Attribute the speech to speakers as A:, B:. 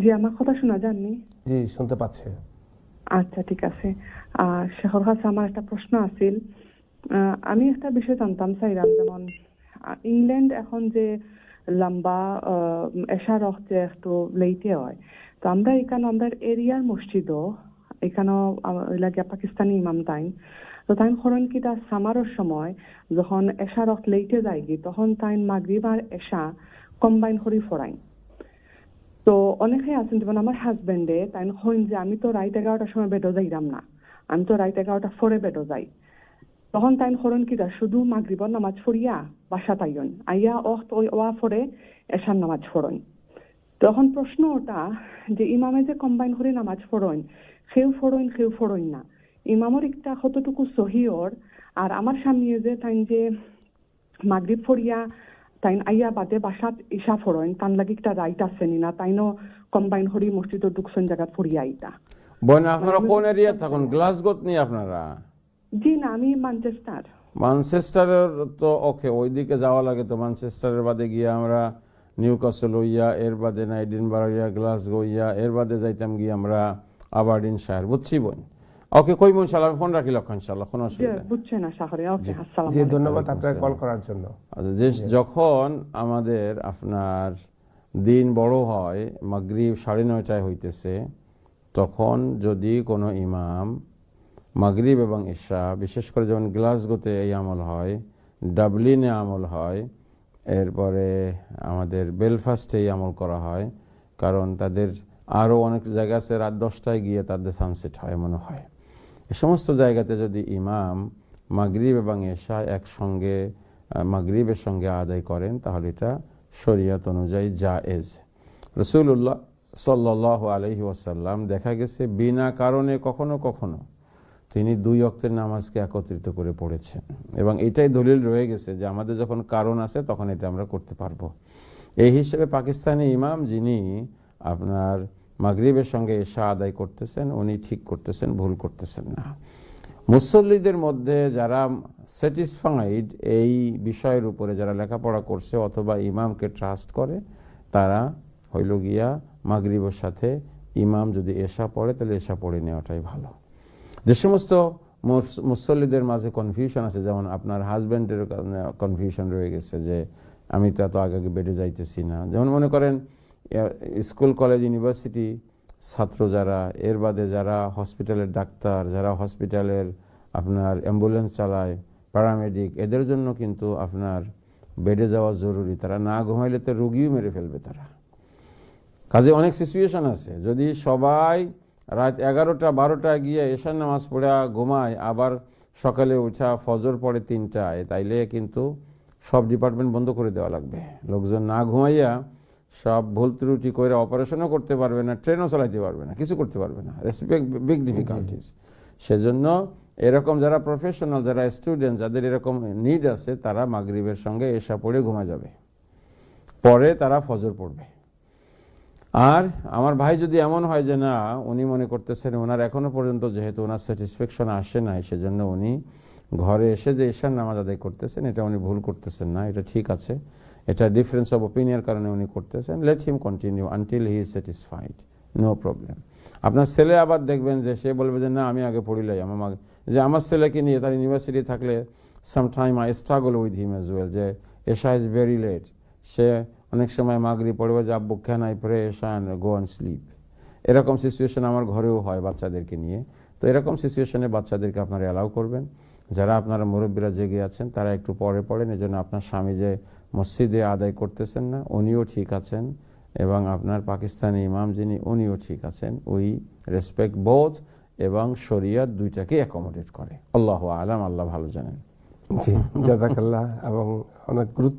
A: জি আমার কথা শোনা যাননি?
B: জি শুনতে পাচ্ছে।
A: আচ্ছা ঠিক আছে। শেখর কাছে আমার একটা প্রশ্ন আছিল। আমি একটা বিষয় জানতাম চাইলাম যেমন ইংল্যান্ড এখন যে লম্বা এশা রক্ত যে একটু লেইতে হয় তো আমরা এখানে আমাদের এরিয়ার মসজিদও এখানেও লাগে পাকিস্তানি ইমাম তাইন তো তাই করেন কি তার সামারের সময় যখন এশা রক্ত লেইতে যায়গি তখন তাই মাগরিব আর এশা কম্বাইন করে ফরাইন তো অনেকে আছেন, যেমন আমার হাজবেন্ডে তাই হইন যে আমি তো রাইত এগারোটার সময় বেডো যাইরাম না। আমি তো রাইত এগারোটা ফরে বেডো যাই। তখন তাইন হরন কিরা শুধু মাগরিবর নামাজ ফরিয়া বাসা তাইন আইয়া ওই ওয়া ফরে এশার নামাজ ফরন তখন প্রশ্ন ওটা যে ইমামে যে কম্বাইন করে নামাজ ফরইন সেও ফরইন সেও ফরইন না। ইমামর একটা কতটুকু সহিওর, আর আমার সামনে যে তাই যে মাগরিব ফরিয়া তাইন আইয়া বাদে বাসাত ইশা ফরইন তান লাগি একটা রাইট আছে না তাইনো কম্বাইন করি মসজিদত ঢুকছেন জায়গাত ফরিয়া আইতা
C: বোন আপনারা কোন এরিয়া থাকুন? গ্লাসগোত নিয়ে আপনারা?
A: জি না আমি ম্যানচেস্টার
C: ম্যানচেস্টারের তো ওকে ওইদিকে যাওয়া লাগে তো। ম্যানচেস্টারের বাদে গিয়ে আমরা নিউ কাসল হইয়া এর বাদে না এডিনবারা ইয়া গ্লাসগো ইয়া এর বাদে যাইতাম গিয়ে আমরা আবারডিন শাহর। বুঝছি বোন ওকে কই বোন শালা ফোন রাখি লক্ষ ইনশাল্লাহ কোনো অসুবিধা নেই।
A: বুঝছেন আশা করি ওকে আসসালাম
B: জি ধন্যবাদ আপনাকে কল করার জন্য।
C: আচ্ছা যে যখন আমাদের আপনার দিন বড় হয় মাগরিব সাড়ে নয়টায় হইতেছে তখন যদি কোনো ইমাম মাগরিব এবং ঈশা বিশেষ করে যেমন গ্লাসগোতে এই আমল হয় ডাবলিনে আমল হয় এরপরে আমাদের বেলফাস্টে এই আমল করা হয় কারণ তাদের আরও অনেক জায়গা আছে রাত দশটায় গিয়ে তাদের সানসেট হয় মনে হয়। এ সমস্ত জায়গাতে যদি ইমাম মাগরিব এবং এশা একসঙ্গে মাগরিবের সঙ্গে আদায় করেন, তাহলে এটা শরিয়ত অনুযায়ী জায়েজ। রসুল্লাহ সাল্লাহ আলহি ওয়াসাল্লাম দেখা গেছে, বিনা কারণে কখনো কখনো তিনি দুই অক্তের নামাজকে একত্রিত করে পড়েছেন। এবং এটাই দলিল রয়ে গেছে যে আমাদের যখন কারণ আছে, তখন এটা আমরা করতে পারব। এই হিসেবে পাকিস্তানি ইমাম যিনি আপনার মাগরিবের সঙ্গে এশা আদায় করতেছেন, উনি ঠিক করতেছেন, ভুল করতেছেন না। মুসল্লিদের মধ্যে যারা স্যাটিসফাইড এই বিষয়ের উপরে যারা লেখাপড়া করছে অথবা ইমামকে ট্রাস্ট করে, তারা হইল গিয়া মাগরিবের সাথে ইমাম যদি এশা পড়ে, তাহলে এশা পড়ে নেওয়াটাই ভালো। যে সমস্ত মুস- মুসল্লিদের মাঝে কনফিউশন আছে, যেমন আপনার হাজব্যান্ডের কনফিউশন রয়ে গেছে যে, আমি তো এত আগে বেডে যাইতেছি না। যেমন মনে করেন স্কুল, কলেজ, ইউনিভার্সিটি ছাত্র যারা, এর বাদে যারা হসপিটালের ডাক্তার, যারা হসপিটালের আপনার অ্যাম্বুলেন্স চালায় প্যারামেডিক এদের জন্য কিন্তু আপনার বেডে যাওয়া জরুরি। তারা না ঘুমাইলে তো রুগীও মেরে ফেলবে তারা। কাজে অনেক সিচুয়েশন আছে। যদি সবাই রাত এগারোটা বারোটা গিয়ে এশার নামাজ পড়ে, ঘুমায়, আবার সকালে উঠা, ফজর পড়ে তিনটায়, তাইলে কিন্তু সব ডিপার্টমেন্ট বন্ধ করে দেওয়া লাগবে। লোকজন না ঘুমাইয়া সব ভুল ত্রুটি করে অপারেশনও করতে পারবে না ট্রেনও চালাইতে পারবে না কিছু করতে পারবে না। বিগ ডিফিকাল্টিস সেজন্য এরকম যারা প্রফেশনাল যারা স্টুডেন্ট যাদের এরকম নিড আছে তারা মাগরিবের সঙ্গে এসা পড়ে ঘুমা যাবে। পরে তারা ফজর পড়বে। আর আমার ভাই যদি এমন হয় যে না উনি মনে করতেছেন ওনার এখনও পর্যন্ত যেহেতু ওনার স্যাটিসফ্যাকশন আসে নাই সেজন্য উনি ঘরে এসে যে ঈশান নামাজ আদায় করতেছেন এটা উনি ভুল করতেছেন না এটা ঠিক আছে। এটা ডিফারেন্স অফ ওপিনিয়নের কারণে উনি করতেছেন। Let him continue until he is satisfied no problem আপনার ছেলে আবার দেখবেন যে সে বলবে যে, না, আমি আগে পড়িলাই। আমার যে আমার ছেলেকে নিয়ে তার ইউনিভার্সিটি থাকলে sometime I struggle with him as well যে এশা ইজ ভেরি লেট সে অনেক সময় মাগরি পড়বে, যে, আব্বু can I pray Isha and go and sleep এরকম সিচুয়েশন আমার ঘরেও হয় বাচ্চাদেরকে নিয়ে। তো এরকম সিচুয়েশনে বাচ্চাদেরকে আপনারা অ্যালাউ করবেন। যারা আপনারা মুরব্বীরা জেগে আছেন, তারা একটু পরে পড়েন এই জন্য আপনার স্বামী যে মসজিদে আদায় করতেছেন না, উনিও ঠিক আছেন এবং আপনার পাকিস্তানি ইমাম যিনি, উনিও ঠিক আছেন। উই রেসপেক্ট বোধ এবং শরিয়ত দুইটাকে অ্যাকোমোডেট করে। আল্লাহ আলাম, আল্লাহ ভালো জানেন।
B: জি জাদাকাল্লাহ এবং অনেক গুরুত্ব